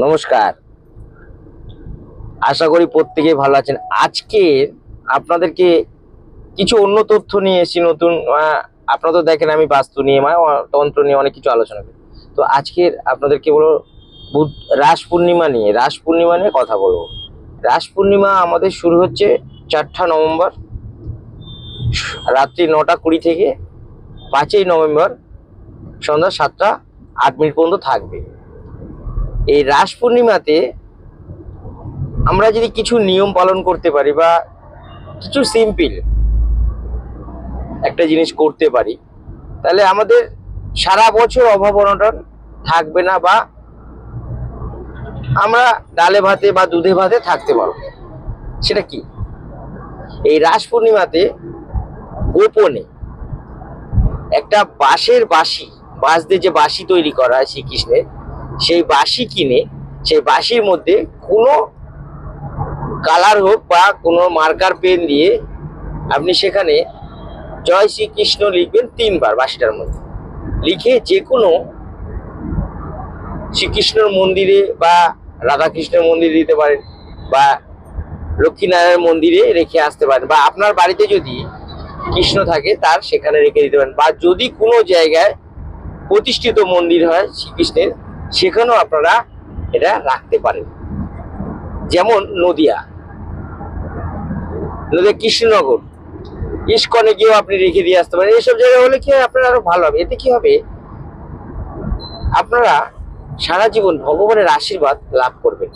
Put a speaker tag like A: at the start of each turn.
A: নমস্কার। আশা করি প্রত্যেকেই ভালো আছেন। আজকে আপনাদেরকে কিছু অন্য তথ্য নিয়ে এসেছি, নতুন আপনারা তো দেখেন আমি বাস্তু নিয়ে মা তন্ত্র নিয়ে অনেক কিছু আলোচনা করি। তো আজকের আপনাদেরকে বলব, বুধ, রাস পূর্ণিমা নিয়ে, রাস পূর্ণিমা নিয়ে কথা বলব। রাস পূর্ণিমা আমাদের শুরু হচ্ছে চারটা নভেম্বর, রাত্রি নটা কুড়ি থেকে পাঁচই নভেম্বর সন্ধ্যা সাতটা আট মিনিট পর্যন্ত থাকবে। এই রাস পূর্ণিমাতে আমরা যদি কিছু নিয়ম পালন করতে পারি বা কিছু সিম্পল একটা জিনিস করতে পারি, তাহলে আমাদের সারা বছর অভাব অনটন থাকবে না বা আমরা ডালে ভাতে বা দুধে ভাতে থাকতে পারব। সেটা কি? এই রাস পূর্ণিমাতে গোপনে একটা বাঁশের বাঁশি, বাঁশ দিয়ে যে বাঁশি তৈরি করা হয় শ্রীকৃষ্ণের সেই বাঁশি কিনে, সেই বাঁশির মধ্যে কোনো কালার হোক বা কোনো মার্কার পেন দিয়ে আপনি সেখানে জয় শ্রীকৃষ্ণ লিখবেন তিনবার বাঁশিটার মধ্যে। লিখে যে কোনো শ্রীকৃষ্ণর মন্দিরে বা রাধাকৃষ্ণের মন্দিরে দিতে পারেন বা লক্ষ্মীনারায়ণ মন্দিরে রেখে আসতে পারেন বা আপনার বাড়িতে যদি কৃষ্ণ থাকে তার সেখানে রেখে দিতে পারেন বা যদি কোনো জায়গায় প্রতিষ্ঠিত মন্দির হয় শ্রীকৃষ্ণের সেখানেও আপনারা এটা রাখতে পারেন। যেমন নদিয়া। নদিয়া কৃষ্ণনগর। ইস্কনে গিয়েও আপনি রেখে দিয়ে আসতে পারেন। এইসব জায়গায় হলে কি আপনার আরও ভালো হবে। এতে কি হবে? আপনারা সারা জীবন ভগবানের আশীর্বাদ লাভ করবেন।